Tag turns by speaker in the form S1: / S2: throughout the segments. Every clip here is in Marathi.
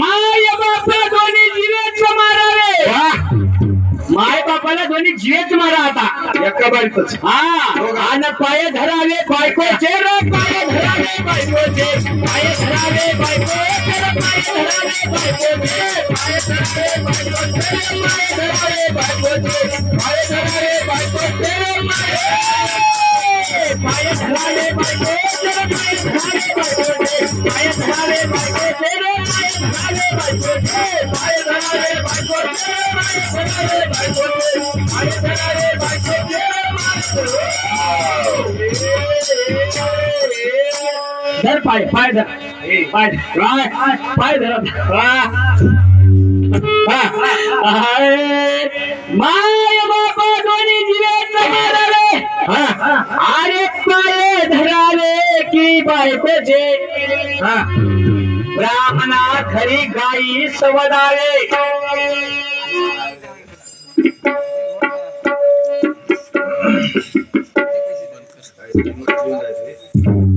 S1: माय बापा दोन्ही जीवेच मारावे माय बापाला दोन्ही जीवेच मारा आता
S2: एका बारीतच
S1: हा आणि पाय धरावे बायकोचे रे पाय धरावे बायकोचे पाय धरावे बायकोचे पाय धरावे बायकोचे पाय धरावे बायकोचे पाय धरावे बायकोचे पाय धरावे बायकोचे पाय धरावे बायकोचे पाय धरावे बायकोचे पाय धरावे बायकोचे रे पाय धरावे बायकोचे पाय धरावे की बायकोचे ब्राह्मणा खरी गाई सवदावे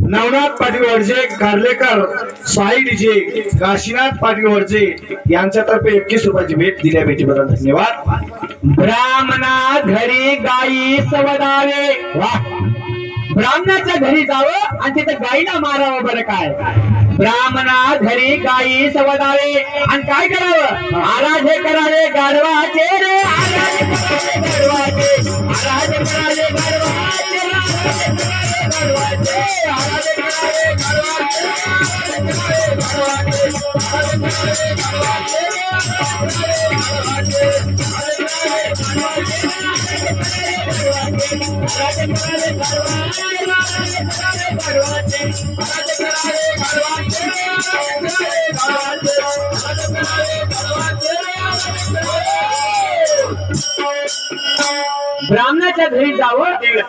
S2: नवनाथ पाटील वडजे कार्लेकर साई डीजे काशीनाथ पाटील वडजे यांच्यातर्फे एकवीस रुपयाची भेट दिल्या भेटीबद्दल धन्यवाद.
S1: ब्राह्मणा घरी गाई सवदावे वा. ब्राह्मणाच्या घरी जावं आणि तिथं गायीला मारावं बरं काय? ब्राह्मणा घरी गाई सवदावे आणि काय करावं? आराधे करावे गाढवाचे रे आराधे ब्राह्मणाच्या घरी जावं.